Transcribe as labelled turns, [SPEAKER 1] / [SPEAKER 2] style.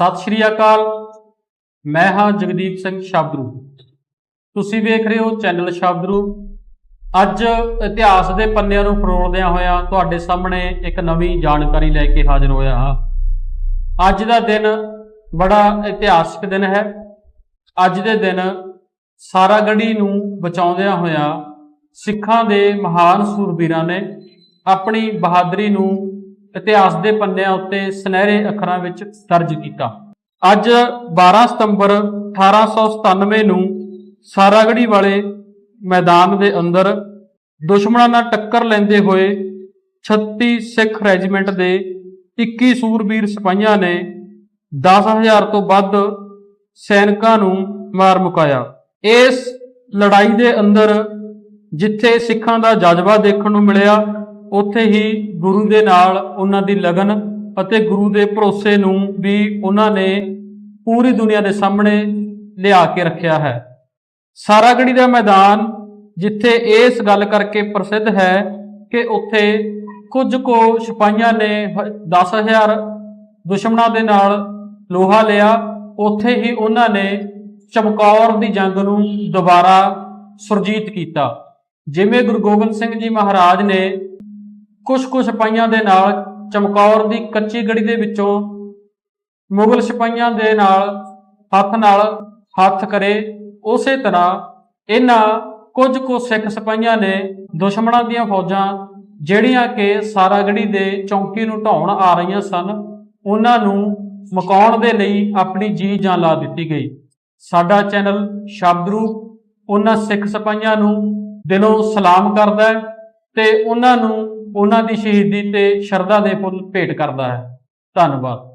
[SPEAKER 1] ਸਤਿ ਸ਼੍ਰੀ ਅਕਾਲ। ਮੈਂ ਹਾਂ ਜਗਦੀਪ ਸਿੰਘ ਸ਼ਬਦਰੂ। ਤੁਸੀਂ ਵੇਖ ਰਹੇ ਹੋ ਚੈਨਲ ਸ਼ਬਦਰੂ। ਅੱਜ ਇਤਿਹਾਸ ਦੇ ਪੰਨਿਆਂ ਨੂੰ ਫਰੋਲਦਿਆਂ ਹੋਇਆਂ ਤੁਹਾਡੇ ਸਾਹਮਣੇ ਇੱਕ ਨਵੀਂ ਜਾਣਕਾਰੀ ਲੈ ਕੇ ਹਾਜ਼ਰ ਹੋਇਆ ਹਾਂ। ਅੱਜ ਦਾ ਦਿਨ ਬੜਾ ਇਤਿਹਾਸਕ ਦਿਨ ਹੈ। ਅੱਜ ਦੇ ਦਿਨ ਸਾਰਾਗੜੀ ਨੂੰ ਬਚਾਉਂਦਿਆਂ ਹੋਇਆਂ ਸਿੱਖਾਂ ਦੇ ਮਹਾਨ ਸੂਰਬੀਰਾਂ ਨੇ ਆਪਣੀ ਬਹਾਦਰੀ ਨੂੰ ਇਤਿਹਾਸ ਦੇ ਪੰਨਿਆਂ ਉੱਤੇ ਸੁਨਹਿਰੇ ਅੱਖਰਾਂ ਵਿੱਚ ਦਰਜ ਕੀਤਾ। ਅੱਜ 12 ਸਤੰਬਰ 1897 ਨੂੰ ਸਾਰਾਗੜੀ ਵਾਲੇ ਮੈਦਾਨ ਦੇ ਅੰਦਰ ਦੁਸ਼ਮਣਾਂ ਨਾਲ ਟੱਕਰ ਲੈਂਦੇ ਹੋਏ 36 ਸਿੱਖ ਰੈਜੀਮੈਂਟ ਦੇ 21 ਸੂਰਬੀਰ ਸਿਪਾਹੀਆਂ ਨੇ 10000 ਤੋਂ ਵੱਧ ਸੈਨਿਕਾਂ ਨੂੰ ਮਾਰ ਮੁਕਾਇਆ। ਇਸ ਲੜਾਈ ਦੇ ਅੰਦਰ ਜਿੱਥੇ ਸਿੱਖਾਂ ਦਾ ਜਜ਼ਬਾ ਦੇਖਣ ਨੂੰ ਮਿਲਿਆ ਉੱਥੇ ਹੀ ਗੁਰੂ ਦੇ ਨਾਲ ਉਹਨਾਂ ਦੀ ਲਗਨ ਅਤੇ ਗੁਰੂ ਦੇ ਭਰੋਸੇ ਨੂੰ ਵੀ ਉਹਨਾਂ ਨੇ ਪੂਰੀ ਦੁਨੀਆ ਦੇ ਸਾਹਮਣੇ ਲਿਆ ਕੇ ਰੱਖਿਆ ਹੈ। ਸਾਰਾਗੜੀ ਦਾ ਮੈਦਾਨ, ਜਿੱਥੇ ਇਸ ਗੱਲ ਕਰਕੇ ਪ੍ਰਸਿੱਧ ਹੈ ਕਿ ਉੱਥੇ ਕੁਝ ਕੋ ਸਿਪਾਹੀਆਂ ਨੇ 10000 ਦੁਸ਼ਮਣਾਂ ਦੇ ਨਾਲ ਲੋਹਾ ਲਿਆ। ਉੱਥੇ ਹੀ ਉਹਨਾਂ ਨੇ ਚਮਕੌਰ ਦੀ ਜੰਗ ਨੂੰ ਦੁਬਾਰਾ ਸੁਰਜੀਤ ਕੀਤਾ। ਜਿਵੇਂ ਗੁਰੂ ਗੋਬਿੰਦ ਸਿੰਘ ਜੀ ਮਹਾਰਾਜ ਨੇ ਕੁਝ ਕੁ ਸਿਪਾਹੀਆਂ ਦੇ ਨਾਲ ਚਮਕੌਰ ਦੀ ਕੱਚੀ ਗੜੀ ਦੇ ਵਿੱਚੋਂ ਮੁਗਲ ਸਿਪਾਹੀਆਂ ਦੇ ਨਾਲ ਹੱਥ ਨਾਲ ਹੱਥ ਕਰੇ, ਉਸੇ ਤਰ੍ਹਾਂ ਇਹਨਾਂ ਕੁਝ ਕੁ ਸਿੱਖ ਸਿਪਾਹੀਆਂ ਨੇ ਦੁਸ਼ਮਣਾਂ ਦੀਆਂ ਫੌਜਾਂ, ਜਿਹੜੀਆਂ ਕਿ ਸਾਰਾਗੜੀ ਦੇ ਚੌਂਕੀ ਨੂੰ ਢਾਉਣ ਆ ਰਹੀਆਂ ਸਨ, ਉਹਨਾਂ ਨੂੰ ਮਕਾਉਣ ਦੇ ਲਈ ਆਪਣੀ ਜੀ ਜਾਨ ਲਾ ਦਿੱਤੀ ਗਈ। ਸਾਡਾ ਚੈਨਲ ਸ਼ਬਦਰੂ ਉਹਨਾਂ ਸਿੱਖ ਸਿਪਾਹੀਆਂ ਨੂੰ ਦਿਲੋਂ ਸਲਾਮ ਕਰਦਾ ਹੈ ਤੇ ਉਹਨਾਂ ਨੂੰ ਉਹਨਾਂ ਦੀ ਸ਼ਹੀਦੀ ਤੇ ਸ਼ਰਧਾ ਦੇ ਫੁੱਲ ਭੇਟ ਕਰਦਾ ਹੈ। ਧੰਨਵਾਦ।